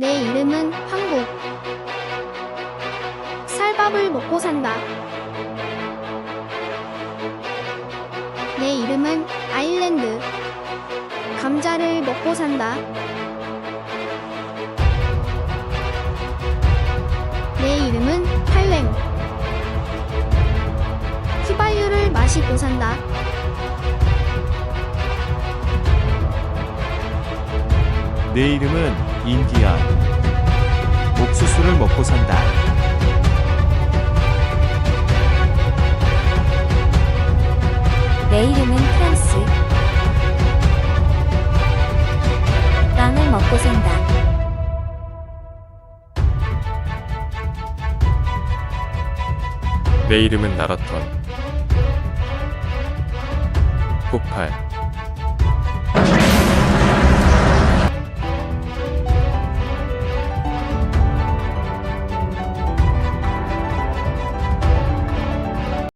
내 이름은 한국. 쌀밥을 먹고 산다. 내 이름은 아일랜드. 감자를 먹고 산다. 내 이름은 할렘. 휘발유를 마시고 산다. 내 이름은 인디안. 옥수수를 먹고 산다. 내 이름은 프랑스. 빵을 먹고 산다. 내 이름은 나라톤. 폭발.